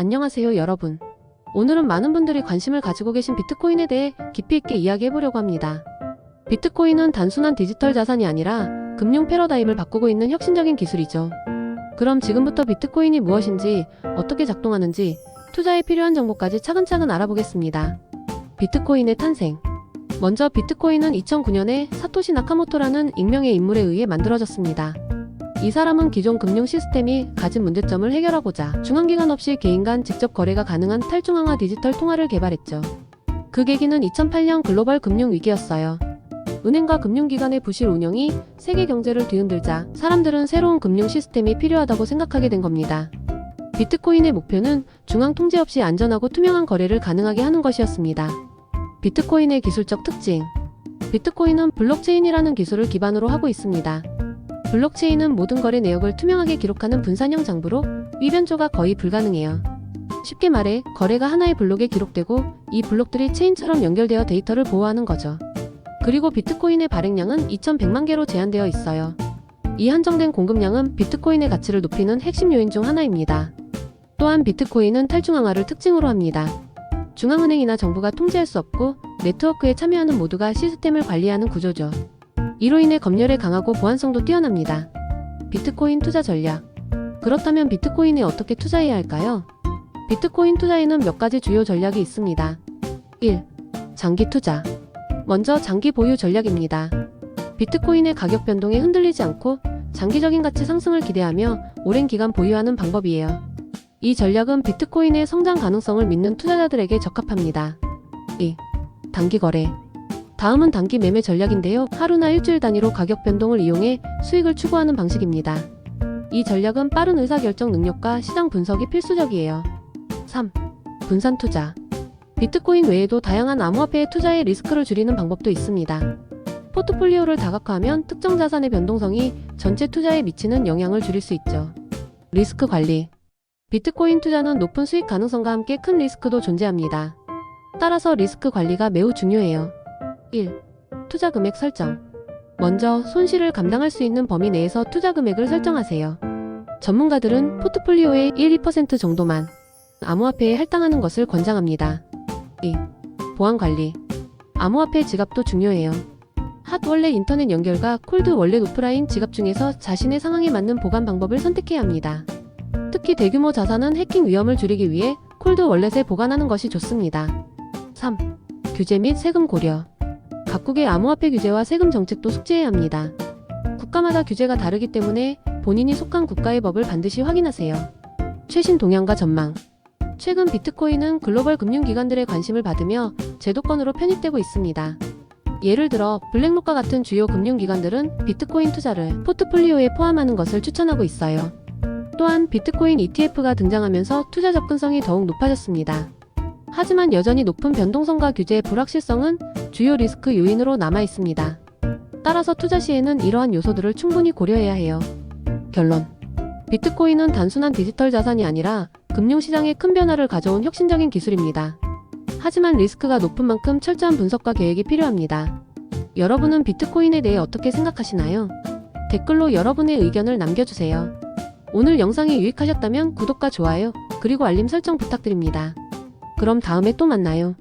안녕하세요, 여러분. 오늘은 많은 분들이 관심을 가지고 계신 비트코인에 대해 깊이 있게 이야기해보려고 합니다. 비트코인은 단순한 디지털 자산이 아니라 금융 패러다임을 바꾸고 있는 혁신적인 기술이죠. 그럼 지금부터 비트코인이 무엇인지, 어떻게 작동하는지, 투자에 필요한 정보까지 차근차근 알아보겠습니다. 비트코인의 탄생. 먼저 비트코인은 2009년에 사토시 나카모토라는 익명의 인물에 의해 만들어졌습니다. 이 사람은 기존 금융 시스템이 가진 문제점을 해결하고자 중앙기관 없이 개인 간 직접 거래가 가능한 탈중앙화 디지털 통화를 개발했죠. 그 계기는 2008년 글로벌 금융 위기였어요. 은행과 금융기관의 부실 운영이 세계 경제를 뒤흔들자 사람들은 새로운 금융 시스템이 필요하다고 생각하게 된 겁니다. 비트코인의 목표는 중앙 통제 없이 안전하고 투명한 거래를 가능하게 하는 것이었습니다. 비트코인의 기술적 특징. 비트코인은 블록체인이라는 기술을 기반으로 하고 있습니다. 블록체인은 모든 거래 내역을 투명하게 기록하는 분산형 장부로 위변조가 거의 불가능해요. 쉽게 말해 거래가 하나의 블록에 기록되고 이 블록들이 체인처럼 연결되어 데이터를 보호하는 거죠. 그리고 비트코인의 발행량은 2100만 개로 제한되어 있어요. 이 한정된 공급량은 비트코인의 가치를 높이는 핵심 요인 중 하나입니다. 또한 비트코인은 탈중앙화를 특징으로 합니다. 중앙은행이나 정부가 통제할 수 없고 네트워크에 참여하는 모두가 시스템을 관리하는 구조죠. 이로 인해 검열에 강하고 보안성도 뛰어납니다. 비트코인 투자 전략. 그렇다면 비트코인에 어떻게 투자해야 할까요? 비트코인 투자에는 몇 가지 주요 전략이 있습니다. 1. 장기 투자. 먼저 장기 보유 전략입니다. 비트코인의 가격 변동에 흔들리지 않고 장기적인 가치 상승을 기대하며 오랜 기간 보유하는 방법이에요. 이 전략은 비트코인의 성장 가능성을 믿는 투자자들에게 적합합니다. 2. 단기 거래. 다음은 단기 매매 전략인데요. 하루나 일주일 단위로 가격 변동을 이용해 수익을 추구하는 방식입니다. 이 전략은 빠른 의사결정 능력과 시장 분석이 필수적이에요. 3. 분산 투자. 비트코인 외에도 다양한 암호화폐의 투자의 리스크를 줄이는 방법도 있습니다. 포트폴리오를 다각화하면 특정 자산의 변동성이 전체 투자에 미치는 영향을 줄일 수 있죠. 리스크 관리. 비트코인 투자는 높은 수익 가능성과 함께 큰 리스크도 존재합니다. 따라서 리스크 관리가 매우 중요해요. 1. 투자 금액 설정. 먼저 손실을 감당할 수 있는 범위 내에서 투자 금액을 설정하세요. 전문가들은 포트폴리오의 1, 2% 정도만 암호화폐에 할당하는 것을 권장합니다. 2. 보안 관리. 암호화폐 지갑도 중요해요. 핫 월렛 인터넷 연결과 콜드 월렛 오프라인 지갑 중에서 자신의 상황에 맞는 보관 방법을 선택해야 합니다. 특히 대규모 자산은 해킹 위험을 줄이기 위해 콜드 월렛에 보관하는 것이 좋습니다. 3. 규제 및 세금 고려. 각국의 암호화폐 규제와 세금 정책도 숙지해야 합니다. 국가마다 규제가 다르기 때문에 본인이 속한 국가의 법을 반드시 확인하세요. 최신 동향과 전망. 최근 비트코인은 글로벌 금융기관들의 관심을 받으며 제도권으로 편입되고 있습니다. 예를 들어 블랙록과 같은 주요 금융기관들은 비트코인 투자를 포트폴리오에 포함하는 것을 추천하고 있어요. 또한 비트코인 ETF가 등장하면서 투자 접근성이 더욱 높아졌습니다. 하지만 여전히 높은 변동성과 규제의 불확실성은 주요 리스크 요인으로 남아 있습니다. 따라서 투자 시에는 이러한 요소들을 충분히 고려해야 해요. 결론. 비트코인은 단순한 디지털 자산이 아니라 금융시장에 큰 변화를 가져온 혁신적인 기술입니다. 하지만 리스크가 높은 만큼 철저한 분석과 계획이 필요합니다. 여러분은 비트코인에 대해 어떻게 생각하시나요? 댓글로 여러분의 의견을 남겨주세요. 오늘 영상이 유익하셨다면 구독과 좋아요, 그리고 알림 설정 부탁드립니다. 그럼 다음에 또 만나요.